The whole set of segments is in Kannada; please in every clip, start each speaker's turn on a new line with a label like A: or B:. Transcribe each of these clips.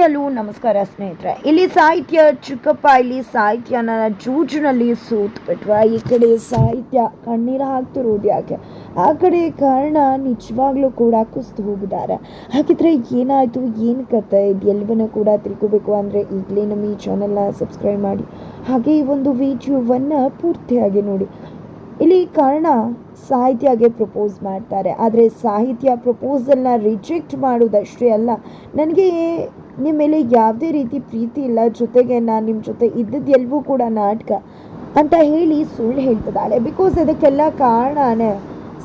A: ಹಲೋ ನಮಸ್ಕಾರ ಸ್ನೇಹಿತರೆ. ಇಲ್ಲಿ ಸಾಹಿತ್ಯ ಚಿಕ್ಕಪ್ಪ, ಇಲ್ಲಿ ಸಾಹಿತ್ಯನ ಜೂಜಿನಲ್ಲಿ ಸೂತ್ ಬಿಟ್ವ. ಈ ಕಡೆ ಸಾಹಿತ್ಯ ಕಣ್ಣೀರು ಹಾಕ್ತಿರೋದು ಯಾಕೆ ಆ ಕಡೆ ಕಾರಣ ನಿಜವಾಗ್ಲೂ ಕೂಡ ಕುಸ್ತು ಹೋಗಿದ್ದಾರೆ. ಹಾಗಿದ್ರೆ ಏನಾಯಿತು? ಏನು ಕತೆ? ಇದು ಎಲ್ಲವನ್ನ ಕೂಡ ತಿಳ್ಕೋಬೇಕು ಅಂದರೆ ಈಗಲೇ ನಮ್ಮ ಈ ಚಾನಲ್ನ ಸಬ್ಸ್ಕ್ರೈಬ್ ಮಾಡಿ. ಹಾಗೆ ಈ ಒಂದು ವಿಡಿಯೋವನ್ನು ಪೂರ್ತಿಯಾಗಿ ನೋಡಿ. ಇಲ್ಲಿ ಕಾರಣ ಸಾಹಿತ್ಯಗೆ ಪ್ರಪೋಸ್ ಮಾಡ್ತಾರೆ. ಆದರೆ ಸಾಹಿತ್ಯ ಪ್ರಪೋಸಲ್ನ ರಿಜೆಕ್ಟ್ ಮಾಡೋದಷ್ಟೇ ಅಲ್ಲ, ನನಗೆ ನಿಮ್ಮ ಮೇಲೆ ಯಾವುದೇ ರೀತಿ ಪ್ರೀತಿ ಇಲ್ಲ, ಜೊತೆಗೆ ನಾನು ನಿಮ್ಮ ಜೊತೆ ಇದ್ದದ್ದು ಎಲ್ಲವೂ ಕೂಡ ನಾಟಕ ಅಂತ ಹೇಳಿ ಸುಳ್ಳು ಹೇಳ್ತಿದ್ದಾಳೆ. ಬಿಕಾಸ್ ಅದಕ್ಕೆಲ್ಲ ಕಾರಣನೇ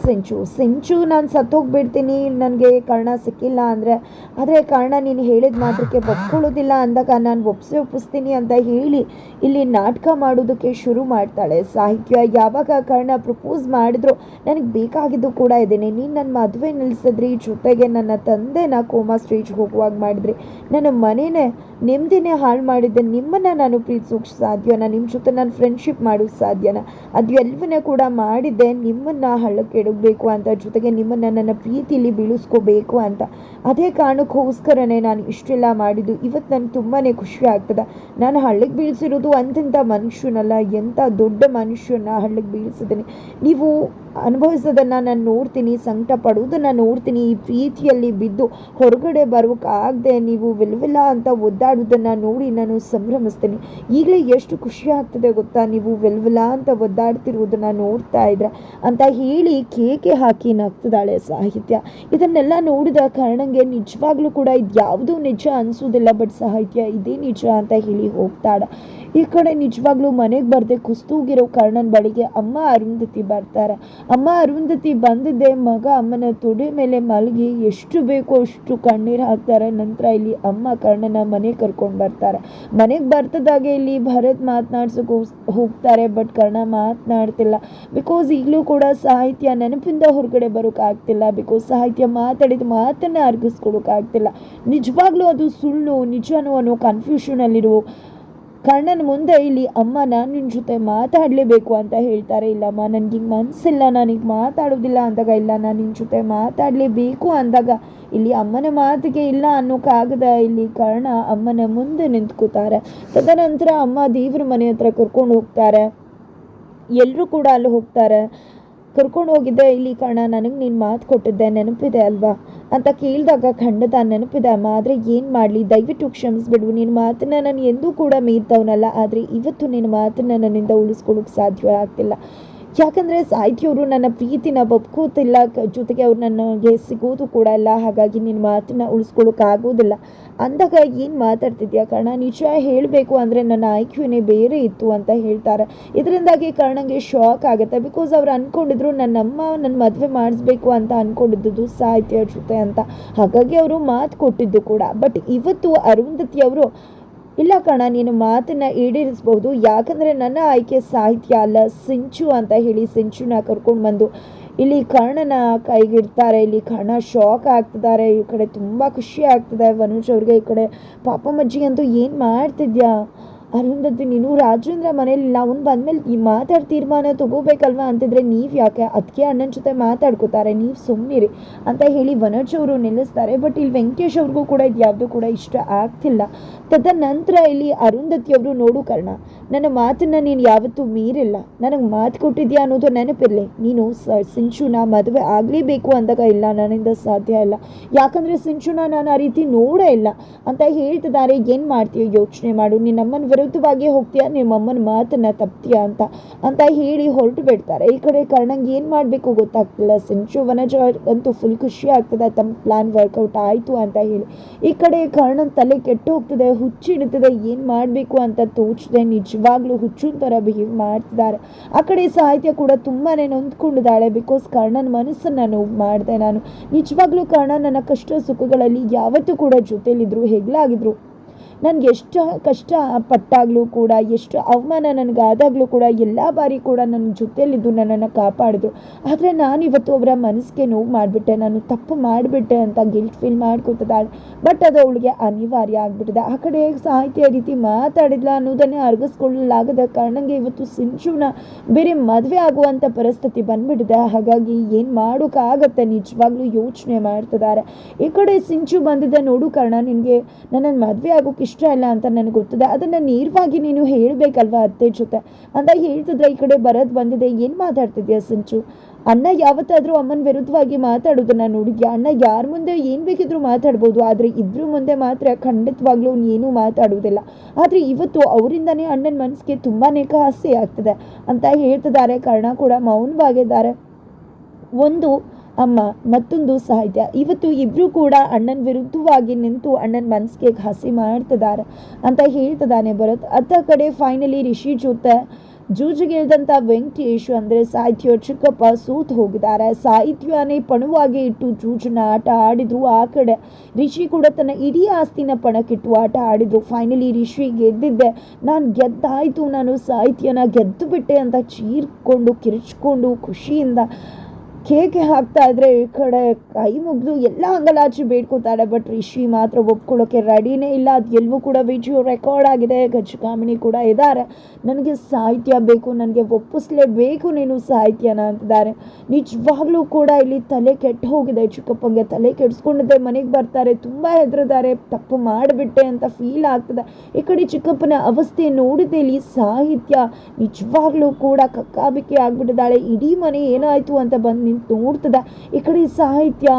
A: ಸಿಂಚು. ಸಿಂಚು, ನಾನು ಸತ್ತೋಗ್ಬಿಡ್ತೀನಿ. ನನಗೆ ಕರ್ಣ ಸಿಕ್ಕಿಲ್ಲ ಅಂದರೆ, ಆದರೆ ಕರ್ಣ ನೀನು ಹೇಳಿದ ಮಾತ್ರಕ್ಕೆ ಒಪ್ಕೊಳ್ಳೋದಿಲ್ಲ ಅಂದಾಗ ನಾನು ಒಪ್ಸಿ ಒಪ್ಪಿಸ್ತೀನಿ ಅಂತ ಹೇಳಿ ಇಲ್ಲಿ ನಾಟಕ ಮಾಡೋದಕ್ಕೆ ಶುರು ಮಾಡ್ತಾಳೆ. ಸಾಹಿತ್ಯ ಯಾವಾಗ ಕರ್ಣ ಪ್ರಪೋಸ್ ಮಾಡಿದ್ರು ನನಗೆ ಬೇಕಾಗಿದ್ದು ಕೂಡ ಇದ್ದೀನಿ. ನೀನು ನನ್ನ ಮದುವೆ ನಿಲ್ಲಿಸಿದ್ರಿ ಜೊತೆಗೆ ನನ್ನ ತಂದೆನ ಕೋಮಾ ಸ್ಟೇಜ್ಗೆ ಹೋಗುವಾಗ ಮಾಡಿದ್ರಿ. ನನ್ನ ಮನೇನೆ ನೆಮ್ಮದಿನೇ ಹಾಳು ಮಾಡಿದ್ದೆ. ನಿಮ್ಮನ್ನು ನಾನು ಪ್ರೀತಿಸೋಕೆ ಸಾಧ್ಯನಾ ನಿಮ್ಮ ಜೊತೆ ನಾನು ಫ್ರೆಂಡ್ಶಿಪ್ ಮಾಡೋಕ್ಕೆ ಸಾಧ್ಯನಾ. ಅದು ಎಲ್ಲವನ್ನೇ ಕೂಡ ಮಾಡಿದ್ದೆ. ನಿಮ್ಮನ್ನು ಹಳ್ಳಕ್ಕೆ ಎಡಗಬೇಕು ಅಂತ, ಜೊತೆಗೆ ನಿಮ್ಮನ್ನು ನನ್ನ ಪ್ರೀತಿಲಿ ಬೀಳಿಸ್ಕೋಬೇಕು ಅಂತ. ಅದೇ ಕಾರಣಕ್ಕೋಸ್ಕರನೇ ನಾನು ಇಷ್ಟೆಲ್ಲ ಮಾಡಿದ್ದು. ಇವತ್ತು ನನಗೆ ತುಂಬಾ ಖುಷಿ ಆಗ್ತದೆ. ನಾನು ಹಳ್ಳಿಗೆ ಬೀಳಿಸಿರೋದು ಅಂತಿಂಥ ಮನುಷ್ಯನಲ್ಲ ಎಂಥ ದೊಡ್ಡ ಮನುಷ್ಯನ ಹಳ್ಳಿಗೆ ಬೀಳಿಸಿದ್ದೀನಿ. ನೀವು ಅನುಭವಿಸೋದನ್ನು ನಾನು ನೋಡ್ತೀನಿ, ಸಂಕಟ ಪಡುವುದನ್ನು ನೋಡ್ತೀನಿ, ಈ ಪ್ರೀತಿಯಲ್ಲಿ ಬಿದ್ದು ಹೊರಗಡೆ ಬರೋಕ್ಕಾಗದೆ ನೀವು ವಿಲ್ವಿಲ್ಲ ಅಂತ ಒದ್ದಾಡೋದನ್ನು ನೋಡಿ ನಾನು ಸಂಭ್ರಮಿಸ್ತೀನಿ. ಈಗಲೇ ಎಷ್ಟು ಖುಷಿ ಆಗ್ತದೆ ಗೊತ್ತಾ? ನೀವು ವಿಲ್ವಿಲ್ಲ ಅಂತ ಒದ್ದಾಡ್ತಿರುವುದನ್ನು ನೋಡ್ತಾ ಇದ್ರೆ ಅಂತ ಹೇಳಿ ಕೇಕೆ ಹಾಕಿ ನಗ್ತಿದ್ದಾಳೆ ಸಾಹಿತ್ಯ. ಇದನ್ನೆಲ್ಲ ನೋಡಿದ ಕಾರಣಂಗೆ ನಿಜವಾಗ್ಲೂ ಕೂಡ ಇದು ಯಾವುದೂ ನಿಜ ಅನಿಸೋದಿಲ್ಲ, ಬಟ್ ಸಾಹಿತ್ಯ ಇದೇ ನಿಜ ಅಂತ ಹೇಳಿ ಹೋಗ್ತಾಳೆ. ಈ ಕಡೆ ನಿಜವಾಗ್ಲೂ ಮನೆಗೆ ಬರದೆ ಕುಸ್ತೂಗಿರೋ ಕಾರಣನ ಬಳಿಗೆ ಅಮ್ಮ ಅರುಂಧತಿ ಬರ್ತಾರೆ. ಅಮ್ಮ ಅರುಂಧತಿ ಬಂದಿದ್ದೆ, ಮಗ ಅಮ್ಮನ ತೊಡೆ ಮೇಲೆ ಮಲಗಿ, ಎಷ್ಟು ಬೇಕೋ ಅಷ್ಟು ಕಣ್ಣೀರು ಹಾಕ್ತಾರೆ. ನಂತರ ಇಲ್ಲಿ ಅಮ್ಮ ಕರ್ಣನ ಮನೆಗೆ ಕರ್ಕೊಂಡು ಬರ್ತಾರೆ. ಮನೆಗೆ ಬರ್ತದಾಗೆ ಇಲ್ಲಿ ಭರತ್ ಮಾತನಾಡ್ಸೋಕೆ ಹೋಗ್ತಾರೆ, ಬಟ್ ಕರ್ಣ ಮಾತನಾಡ್ತಿಲ್ಲ. ಬಿಕಾಸ್ ಈಗಲೂ ಕೂಡ ಸಾಹಿತ್ಯ ನೆನಪಿಂದ ಹೊರಗಡೆ ಬರೋಕ್ಕಾಗ್ತಿಲ್ಲ ಬಿಕಾಸ್ ಸಾಹಿತ್ಯ ಮಾತಾಡಿದ ಮಾತನ್ನು ಅರ್ಗಿಸ್ಕೊಳಕ್ಕಾಗ್ತಿಲ್ಲ ನಿಜವಾಗ್ಲೂ ಅದು ಸುಳ್ಳು, ನಿಜನೋ ಅನ್ನೋ ಕನ್ಫ್ಯೂಷನಲ್ಲಿರೋ ಕರ್ಣನ ಮುಂದೆ ಇಲ್ಲಿ ಅಮ್ಮ ನಾನು ನಿನ್ನ ಜೊತೆ ಮಾತಾಡಲೇಬೇಕು ಅಂತ ಹೇಳ್ತಾರೆ. ಇಲ್ಲಮ್ಮ, ನನಗೆ ಮನಸ್ಸಿಲ್ಲ ನನಗೆ ಮಾತಾಡೋದಿಲ್ಲ ಅಂದಾಗ, ಇಲ್ಲ, ನಾನು ನಿನ್ನ ಜೊತೆ ಮಾತಾಡಲೇಬೇಕು ಅಂದಾಗ, ಇಲ್ಲಿ ಅಮ್ಮನ ಮಾತಿಗೆ ಇಲ್ಲ ಅನ್ನೋಕ್ಕಾಗದ ಇಲ್ಲಿ ಕರ್ಣ ಅಮ್ಮನ ಮುಂದೆ ನಿಂತ್ಕೋತಾರೆ ತದನಂತರ ಅಮ್ಮ ದೇವ್ರ ಮನೆ ಹತ್ರ ಕರ್ಕೊಂಡು ಹೋಗ್ತಾರೆ. ಎಲ್ಲರೂ ಕೂಡ ಅಲ್ಲಿ ಹೋಗ್ತಾರೆ. ಕರ್ಕೊಂಡು ಹೋಗಿದ್ದೆ, ಇಲ್ಲಿ ಕರ್ಣ, ನನಗೆ ನೀನು ಮಾತು ಕೊಟ್ಟಿದ್ದೆ, ನೆನಪಿದೆ ಅಲ್ವಾ? ಅಂತ ಕೇಳಿದಾಗ ಖಂಡಿತ ನೆನಪಿದೆ ಅಮ್ಮ. ಆದರೆ ಏನು ಮಾಡಲಿ? ದಯವಿಟ್ಟು ಕ್ಷಮಿಸ್ಬಿಡು. ನಿನ್ನ ಮಾತನ್ನ ನಾನು ಎಂದೂ ಕೂಡ ಮೀರ್ತವನಲ್ಲ ಆದರೆ ಇವತ್ತು ನಿನ್ನ ಮಾತನ್ನ ನನ್ನಿಂದ ಉಳಿಸ್ಕೊಳ್ಳೋಕೆ ಸಾಧ್ಯ ಆಗ್ತಿಲ್ಲ. ಯಾಕಂದರೆ ಸಾಹಿತ್ಯವರು ನನ್ನ ಪ್ರೀತಿನ ಒಪ್ಕೋತಿಲ್ಲ ಜೊತೆಗೆ ಅವ್ರು ನನಗೆ ಸಿಗೋದು ಕೂಡ ಇಲ್ಲ, ಹಾಗಾಗಿ ನಿನ್ನ ಮಾತನ್ನ ಉಳಿಸ್ಕೊಳ್ಳೋಕ್ಕಾಗೋದಿಲ್ಲ ಅಂದಾಗ ಏನು ಮಾತಾಡ್ತಿದ್ಯಾ ಕರ್ಣ? ನಿಜ ಹೇಳಬೇಕು ಅಂದರೆ ನನ್ನ ಆಯ್ಕೆನೇ ಬೇರೆ ಇತ್ತು ಅಂತ ಹೇಳ್ತಾರೆ. ಇದರಿಂದಾಗಿ ಕರ್ಣಂಗೆ ಶಾಕ್ ಆಗುತ್ತೆ. ಬಿಕಾಸ್ ಅವ್ರು ಅಂದ್ಕೊಂಡಿದ್ರು ನನ್ನಮ್ಮ ನನ್ನ ಮದುವೆ ಮಾಡಿಸ್ಬೇಕು ಅಂತ ಅಂದ್ಕೊಂಡಿದ್ದು ಸಾಹಿತ್ಯ ಜೊತೆ ಅಂತ. ಹಾಗಾಗಿ ಅವರು ಮಾತು ಕೊಟ್ಟಿದ್ದು ಕೂಡ. ಬಟ್ ಇವತ್ತು ಅರುಂಧತಿ ಅವರು ಇಲ್ಲ ಕಣ, ನೀನು ಮಾತನ್ನ ಈಡೇರಿಸ್ಬಹುದು ಯಾಕಂದರೆ ನನ್ನ ಆಯ್ಕೆ ಸಾಹಿತ್ಯ ಅಲ್ಲ, ಸಿಂಚು ಅಂತ ಹೇಳಿ ಸಿಂಚುನ ಕರ್ಕೊಂಡು ಬಂದು. ಇಲ್ಲಿ ಕರ್ಣನ ಕೈಗಿಡ್ತಾರೆ, ಇಲ್ಲಿ ಕರ್ಣ ಶಾಕ್ ಆಗ್ತಿದ್ದಾರೆ ಈ ಕಡೆ ತುಂಬ ಖುಷಿ ಆಗ್ತಿದೆ. ವನುಜ್ ಅವ್ರಿಗೆ ಈ ಕಡೆ, ಪಾಪಮ್ಮಜ್ಜಿ, ಅಂತೂ ಏನು ಮಾಡ್ತಿದ್ಯಾ? ಅರುಂಧತಿ, ನೀನು ರಾಜೇಂದ್ರ ಮನೇಲಿ ಅವ್ನು ಬಂದ್ಮೇಲೆ ಈ ಮಾತಾಡಿ ತೀರ್ಮಾನ ತಗೋಬೇಕಲ್ವಾ ಅಂತಿದ್ರೆ ನೀವು ಯಾಕೆ ಅದಕ್ಕೆ ಅಣ್ಣನ ಜೊತೆ ಮಾತಾಡ್ಕೋತಾರೆ, ನೀವು ಸುಮ್ಮನಿರಿ ಅಂತ ಹೇಳಿ ವನಜ್ ಅವರು ನಿಲ್ಲಿಸ್ತಾರೆ. ಬಟ್ ಇಲ್ಲಿ ವೆಂಕಟೇಶ್ ಅವ್ರಿಗೂ ಕೂಡ ಇದು ಯಾವುದು ಕೂಡ ಇಷ್ಟ ಆಗ್ತಿಲ್ಲ. ತದನಂತರ ಇಲ್ಲಿ ಅರುಂಧತಿ ಅವರು, ನೋಡು ಕರ್ಣ, ನನ್ನ ಮಾತನ್ನ ನೀನು ಯಾವತ್ತೂ ಮೀರಿಲ್ಲ. ನನಗೆ ಮಾತು ಕೊಟ್ಟಿದ್ಯಾ ಅನ್ನೋದು ನೆನಪಿರಲಿ. ನೀನು ಸ, ಸಿಂಚುನ ಮದುವೆ ಆಗಲೇಬೇಕು ಅಂದಾಗ ಇಲ್ಲ, ನನ್ನಿಂದ ಸಾಧ್ಯ ಇಲ್ಲ. ಯಾಕಂದರೆ ಸಿಂಚುನ ನಾನು ಆ ರೀತಿ ನೋಡೇ ಇಲ್ಲ. ಅಂತ ಹೇಳ್ತಿದ್ದಾರೆ, ಏನು ಮಾಡ್ತೀಯ ಯೋಚನೆ ಮಾಡು. ನಿನ್ನಮ್ಮನ ವಿರುದ್ಧವಾಗಿ ಹೋಗ್ತೀಯಾ? ನಿಮ್ಮಮ್ಮನ ಮಾತನ್ನ ತಪ್ತೀಯಾ ಅಂತ ಅಂತ ಹೇಳಿ ಹೊರಟು ಬಿಡ್ತಾರೆ. ಈ ಕಡೆ ಕರ್ಣಂಗೆ ಏನು ಮಾಡಬೇಕು ಗೊತ್ತಾಗ್ತಿಲ್ಲ. ಸಿಂಚು ವನಜ ಅಂತೂ ಫುಲ್ ಖುಷಿ ಆಗ್ತದೆ. ತಮ್ಮ ಪ್ಲಾನ್ ವರ್ಕೌಟ್ ಆಯಿತು ಅಂತ ಹೇಳಿ. ಈ ಕಡೆ ಕರ್ಣನ ತಲೆ ಕೆಟ್ಟು ಹೋಗ್ತದೆ. ಹುಚ್ಚಿಡ್ತದೆ ಏನು ಮಾಡಬೇಕು ಅಂತ ತೋಚದೆ. ನಿಜವಾಗ್ಲೂ ಹುಚ್ಚಿನ ಥರ ಬಿಹೇವ್ ಮಾಡ್ತಿದ್ದಾರೆ ಆ ಕಡೆ ಸಾಹಿತ್ಯ ಕೂಡ ತುಂಬಾ ನೊಂದ್ಕೊಂಡಿದ್ದಾಳೆ. ಬಿಕಾಸ್ ಕರ್ಣನ ಮನಸ್ಸನ್ನು ನೋವು ಮಾಡಿದೆ ನಾನು. ನಿಜವಾಗ್ಲೂ ಕರ್ಣ ನನ್ನ ಕಷ್ಟ ಸುಖಗಳಲ್ಲಿ ಯಾವತ್ತೂ ಕೂಡ ಜೊತೆಲಿದ್ರು, ಹೆಗ್ಲಾಗಿದ್ರು. ನನಗೆ ಎಷ್ಟು ಕಷ್ಟ ಪಟ್ಟಾಗಲೂ ಕೂಡ, ಎಷ್ಟು ಅವಮಾನ ನನಗಾದಾಗಲೂ ಕೂಡ, ಎಲ್ಲ ಬಾರಿ ಕೂಡ ನನ್ನ ಜೊತೆಯಲ್ಲಿದ್ದು ನನ್ನನ್ನು ಕಾಪಾಡಿದ್ರು. ಆದರೆ ನಾನು ಇವತ್ತು ಅವರ ಮನಸ್ಸಿಗೆ ನೋವು ಮಾಡಿಬಿಟ್ಟೆ, ನಾನು ತಪ್ಪು ಮಾಡಿಬಿಟ್ಟೆ ಅಂತ ಗಿಲ್ಟ್ ಫೀಲ್ ಮಾಡ್ಕೊತಿದ್ದಾಳೆ. ಬಟ್ ಅದು ಅವಳಿಗೆ ಅನಿವಾರ್ಯ ಆಗಿಬಿಟ್ಟಿದೆ. ಆ ಕಡೆ ಸಾಹಿತ್ಯ ರೀತಿ ಮಾತಾಡಿದ್ಲ ಅನ್ನೋದನ್ನೇ ಅರ್ಗಿಸ್ಕೊಳ್ಳಲಾಗದ ಕಾರಣಂಗೆ ಇವತ್ತು ಸಿಂಚುನ ಬೇರೆ ಮದುವೆ ಆಗುವಂಥ ಪರಿಸ್ಥಿತಿ ಬಂದ್ಬಿಟ್ಟಿದೆ. ಹಾಗಾಗಿ ಏನು ಮಾಡೋಕ್ಕಾಗತ್ತೆ ನಿಜವಾಗ್ಲೂ ಯೋಚನೆ ಮಾಡ್ತಿದ್ದಾರೆ. ಈ ಕಡೆ ಸಿಂಚು ಬಂದಿದ್ದೆ ನೋಡು ಕಾರಣ, ನಿನಗೆ ನನ್ನನ್ನು ಮದುವೆ ಆಗೋಕೆ ಇಷ್ಟ ಇಲ್ಲ ಅಂತ ನನಗೆ ಗೊತ್ತಿದೆ. ಅದನ್ನು ನೇರವಾಗಿ ನೀನು ಹೇಳಬೇಕಲ್ವಾ ಅತ್ತೆ ಜೊತೆ? ಅಂತ ಹೇಳ್ತಿದ್ರೆ ಈ ಕಡೆ ಬರೋದು ಬಂದಿದೆ. ಏನು ಮಾತಾಡ್ತಿದ್ಯಾ ಸಂಚು? ಅಣ್ಣ, ಯಾವತ್ತಾದರೂ ಅಮ್ಮನ ವಿರುದ್ಧವಾಗಿ ಮಾತಾಡೋದನ್ನ ನೋಡಿದ್ಯಾ? ಅಣ್ಣ, ಯಾರ ಮುಂದೆ ಏನು ಬೇಕಿದ್ರೂ ಮಾತಾಡ್ಬೋದು. ಆದರೆ ಇಬ್ಬರು ಮುಂದೆ ಮಾತ್ರ ಖಂಡಿತವಾಗ್ಲೂ ಏನೂ ಮಾತಾಡುವುದಿಲ್ಲ. ಆದರೆ ಇವತ್ತು ಅವರಿಂದನೇ ಅಣ್ಣನ ಮನಸ್ಸಿಗೆ ತುಂಬಾ ಕಾಸ್ಯ ಆಗ್ತದೆ ಅಂತ ಹೇಳ್ತಿದ್ದಾರೆ. ಕರ್ಣ ಕೂಡ ಮೌನವಾಗಿದ್ದಾರೆ. ಒಂದು ಅಮ್ಮ, ಮತ್ತೊಂದು ಸಾಹಿತ್ಯ. ಇವತ್ತು ಇಬ್ಬರು ಕೂಡ ಅಣ್ಣನ ವಿರುದ್ಧವಾಗಿ ನಿಂತು ಅಣ್ಣನ ಮನಸ್ಸಿಗೆ ಹಸಿ ಮಾಡ್ತಿದ್ದಾರೆ ಅಂತ ಹೇಳ್ತಿದ್ದಾನೆ ಭರತ್. ಅತ್ತ ಕಡೆ ಫೈನಲಿ ರಿಷಿ ಜೊತೆ ಜೂಜಿಗಿಳಿದಂಥ ವೆಂಕಟೇಶ್ ಅಂದರೆ ಸಾಹಿತ್ಯ ಚಿಕ್ಕಪ್ಪ ಸೂತ್ ಹೋಗಿದ್ದಾರೆ. ಸಾಹಿತ್ಯನೇ ಪಣವಾಗಿ ಇಟ್ಟು ಜೂಜನ ಆಟ ಆಡಿದ್ರು ಆ ಕಡೆ. ರಿಷಿ ಕೂಡ ತನ್ನ ಇಡೀ ಆಸ್ತಿನ ಪಣಕ್ಕಿಟ್ಟು ಆಟ ಆಡಿದ್ರು. ಫೈನಲಿ ರಿಷಿ ಗೆದ್ದಿದ್ದೆ. ನಾನು ಗೆದ್ದಾಯಿತು, ನಾನು ಸಾಹಿತ್ಯನ ಗೆದ್ದು ಬಿಟ್ಟೆ ಅಂತ ಚೀರ್ಕೊಂಡು ಕಿರಿಚ್ಕೊಂಡು ಖುಷಿಯಿಂದ ಕೇಕೆ ಹಾಕ್ತಾ ಇದ್ರೆ ಈ ಕಡೆ ಕೈ ಮುಗಿದು ಎಲ್ಲ ಅಂಗಲಾಚಿ ಬೇಡ್ಕೋತಾರೆ ಬಟ್ ರಿಷಿ ಮಾತ್ರ ಒಪ್ಕೊಳ್ಳೋಕೆ ರೆಡಿನೇ ಇಲ್ಲ. ಅದು ಎಲ್ಲವೂ ಕೂಡ ವಿಡಿಯೋ ರೆಕಾರ್ಡ್ ಆಗಿದೆ. ಗಜಕಾಮಿನಿ ಕೂಡ ಇದ್ದಾರೆ. ನನಗೆ ಸಾಹಿತ್ಯ ಬೇಕು, ನನಗೆ ಒಪ್ಪಿಸ್ಲೇಬೇಕು ನೀನು ಸಾಹಿತ್ಯನ ಅಂತಿದ್ದಾರೆ. ನಿಜವಾಗ್ಲೂ ಕೂಡ ಇಲ್ಲಿ ತಲೆ ಕೆಟ್ಟು ಹೋಗಿದೆ ಚಿಕ್ಕಪ್ಪಂಗೆ. ತಲೆ ಕೆಡಿಸ್ಕೊಂಡಿದ್ದೆ, ಮನೆಗೆ ಬರ್ತಾರೆ, ತುಂಬ ಹೆದರಿದ್ದಾರೆ. ತಪ್ಪು ಮಾಡಿಬಿಟ್ಟೆ ಅಂತ ಫೀಲ್ ಆಗ್ತದೆ. ಈ ಕಡೆ ಚಿಕ್ಕಪ್ಪನ ಅವಸ್ಥೆ ನೋಡಿದೆ ಇಲ್ಲಿ ಸಾಹಿತ್ಯ. ನಿಜವಾಗ್ಲೂ ಕೂಡ ಕಕ್ಕಾಬಿಕ್ಕಿ ಆಗ್ಬಿಟ್ಟಿದ್ದಾಳೆ. ಇಡೀ ಮನೆ ಏನಾಯಿತು ಅಂತ ಬಂದು ನಿಂತು ನೋಡ್ತದೆ ಈ ಕಡೆ ಸಾಹಿತ್ಯ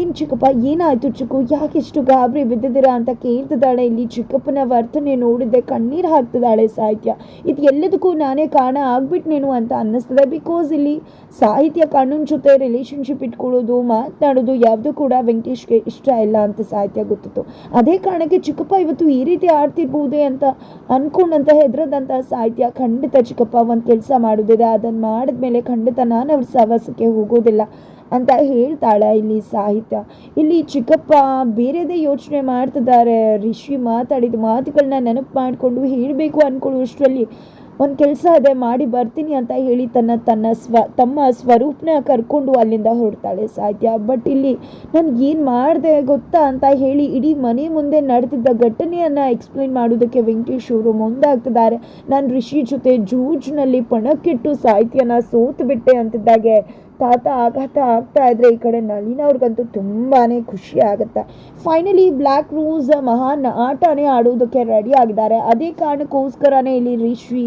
A: ಏನು ಚಿಕ್ಕಪ್ಪ, ಏನಾಯಿತು ಚಿಕ್ಕು? ಯಾಕೆ ಇಷ್ಟು ಗಾಬರಿ ಬಿದ್ದಿದ್ದೀರಾ ಅಂತ ಕೇಳ್ತಿದ್ದಾಳೆ ಇಲ್ಲಿ ಚಿಕ್ಕಪ್ಪನ ವರ್ತನೆ ನೋಡಿದ್ದೆ, ಕಣ್ಣೀರು ಹಾಕ್ತಿದ್ದಾಳೆ ಸಾಹಿತ್ಯ. ಇದು ಎಲ್ಲದಕ್ಕೂ ನಾನೇ ಕಾರಣ ಆಗ್ಬಿಟ್ನೇನು ಅಂತ ಅನ್ನಿಸ್ತದೆ. ಬಿಕಾಸ್ ಇಲ್ಲಿ ಸಾಹಿತ್ಯ ಕಣ್ಣನ ಜೊತೆ ರಿಲೇಷನ್ಶಿಪ್ ಇಟ್ಕೊಳ್ಳೋದು, ಮಾತನಾಡೋದು ಯಾವುದು ಕೂಡ ವೆಂಕಟೇಶ್ಗೆ ಇಷ್ಟ ಇಲ್ಲ ಅಂತ ಸಾಹಿತ್ಯ ಗೊತ್ತಿತ್ತು. ಅದೇ ಕಾರಣಕ್ಕೆ ಚಿಕ್ಕಪ್ಪ ಇವತ್ತು ಈ ರೀತಿ ಆಡ್ತಿರ್ಬೋದೇ ಅಂತ ಅನ್ಕೊಂಡಂತ ಹೆದ್ರದಂತ ಸಾಹಿತ್ಯ ಖಂಡಿತ ಚಿಕ್ಕಪ್ಪ ಒಂದು ಕೆಲಸ ಮಾಡೋದಿದೆ. ಅದನ್ನು ಮಾಡಿದ್ಮೇಲೆ ಖಂಡಿತ ನಾನು ಅವ್ರ ಸಹವಾಸಕ್ಕೆ ಹೋಗೋದಿಲ್ಲ. ಅಂತ ಹೇಳ್ತಾಳೆ ಇಲ್ಲಿ ಸಾಹಿತ್ಯ. ಇಲ್ಲಿ ಚಿಕ್ಕಪ್ಪ ಬೇರೆದೇ ಯೋಚನೆ ಮಾಡ್ತಿದ್ದಾರೆ. ರಿಷಿ ಮಾತಾಡಿದ ಮಾತುಗಳನ್ನ ನೆನಪು ಮಾಡಿಕೊಂಡು ಹೇಳಬೇಕು ಅಂದ್ಕೊಳ್ಳುವಷ್ಟರಲ್ಲಿ ಒಂದು ಕೆಲಸ ಇದೆ, ಮಾಡಿ ಬರ್ತೀನಿ ಅಂತ ಹೇಳಿ ತನ್ನ ತನ್ನ ಸ್ವ, ತಮ್ಮ ಸ್ವರೂಪನ ಕರ್ಕೊಂಡು ಅಲ್ಲಿಂದ ಹೊರಡ್ತಾಳೆ ಸಾಧ್ಯ ಬಟ್ ಇಲ್ಲಿ ನಾನು ಏನು ಮಾಡಿದೆ ಗೊತ್ತಾ ಅಂತ ಹೇಳಿ ಇಡೀ ಮನೆ ಮುಂದೆ ನಡೆದಿದ್ದ ಘಟನೆಯನ್ನು ಎಕ್ಸ್ಪ್ಲೈನ್ ಮಾಡೋದಕ್ಕೆ ವೆಂಕಟೇಶ್ ಅವರು ಮುಂದಾಗ್ತಿದ್ದಾರೆ. ನಾನು ರಿಷಿ ಜೊತೆ ಜೂಜ್ನಲ್ಲಿ ಪಣಕ್ಕಿಟ್ಟು ಸಾಹಿತ್ಯನ ಸೋತು ಬಿಟ್ಟೆ ಅಂತಿದ್ದಾಗೆ. ತಾತ ಆಘಾತ ಆಗ್ತಾ ಇದ್ರೆ ಈ ಕಡೆ ನಳಿನ ಅವ್ರಿಗಂತೂ ತುಂಬಾ ಖುಷಿ ಆಗುತ್ತೆ. ಫೈನಲಿ ಬ್ಲ್ಯಾಕ್ ರೂಸ್ ಮಹಾನ್ ಆಟನೇ ಆಡೋದಕ್ಕೆ ರೆಡಿ ಆಗಿದ್ದಾರೆ. ಅದೇ ಕಾರಣಕ್ಕೋಸ್ಕರನೇ ಇಲ್ಲಿ ರಿಷಿ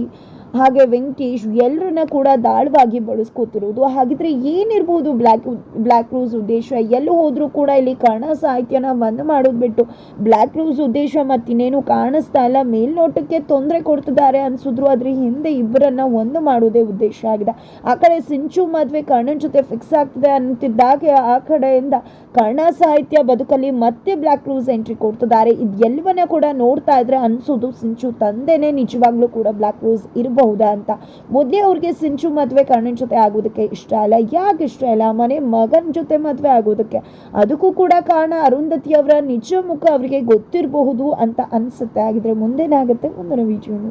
A: ಹಾಗೆ ವೆಂಕಟೇಶ್ ಎಲ್ಲರನ್ನ ಕೂಡ ದಾಳವಾಗಿ ಬಳಸ್ಕೋತಿರೋದು. ಹಾಗಿದ್ರೆ ಏನಿರ್ಬೋದು ಬ್ಲ್ಯಾಕ್ ಬ್ಲ್ಯಾಕ್ ರೂಸ್ ಉದ್ದೇಶ? ಎಲ್ಲಿ ಹೋದರೂ ಕೂಡ ಇಲ್ಲಿ ಕರ್ಣ ಸಾಹಿತ್ಯನ ಬಂದ್ ಮಾಡೋದು ಬಿಟ್ಟು ಬ್ಲ್ಯಾಕ್ ರೂಸ್ ಉದ್ದೇಶ ಮತ್ತಿನ್ನೇನು ಕಾಣಿಸ್ತಾ ಇಲ್ಲ. ಮೇಲ್ನೋಟಕ್ಕೆ ತೊಂದರೆ ಕೊಡ್ತಿದ್ದಾರೆ ಅನ್ಸಿದ್ರು. ಅದ್ರ ಹಿಂದೆ ಇಬ್ಬರನ್ನ ಒಂದು ಮಾಡೋದೇ ಉದ್ದೇಶ ಆಗಿದೆ. ಆ ಕಡೆ ಸಿಂಚು ಮದುವೆ ಕರ್ಣನ್ ಜೊತೆ ಫಿಕ್ಸ್ ಆಗ್ತದೆ ಅಂತಿದ್ದಾಗ ಆ ಕಡೆಯಿಂದ ಕರ್ಣ ಸಾಹಿತ್ಯ ಬದುಕಲ್ಲಿ ಮತ್ತೆ ಬ್ಲ್ಯಾಕ್ ರೂಸ್ ಎಂಟ್ರಿ ಕೊಡ್ತಿದ್ದಾರೆ. ಇದೆಲ್ಲವನ್ನ ಕೂಡ ನೋಡ್ತಾ ಇದ್ರೆ ಅನ್ಸೋದು ಸಿಂಚು ತಂದೆನೇ ನಿಜವಾಗ್ಲೂ ಕೂಡ ಬ್ಲ್ಯಾಕ್ ರೂಸ್ ಇರಬಹುದಾ. ಅಂತ. ಮೊದಲೇ ಅವ್ರಿಗೆ ಸಿಂಚು ಮದುವೆ ಕರ್ಣನ್ ಜೊತೆ ಆಗೋದಕ್ಕೆ ಇಷ್ಟ ಇಲ್ಲ ಯಾಕೆ ಇಷ್ಟ ಇಲ್ಲ? ಮನೆ ಮಗನ ಜೊತೆ ಮದುವೆ ಆಗೋದಕ್ಕೆ. ಅದಕ್ಕೂ ಕೂಡ ಕಾರಣ ಅರುಂಧತಿ ಅವರ ನಿಜ ಮುಖ ಅವರಿಗೆ ಗೊತ್ತಿರಬಹುದು ಅಂತ ಅನಿಸುತ್ತೆ. ಆಗಿದ್ರೆ ಮುಂದೇನಾಗುತ್ತೆ? ಮುಂದಿನ ವಿಡಿಯೋ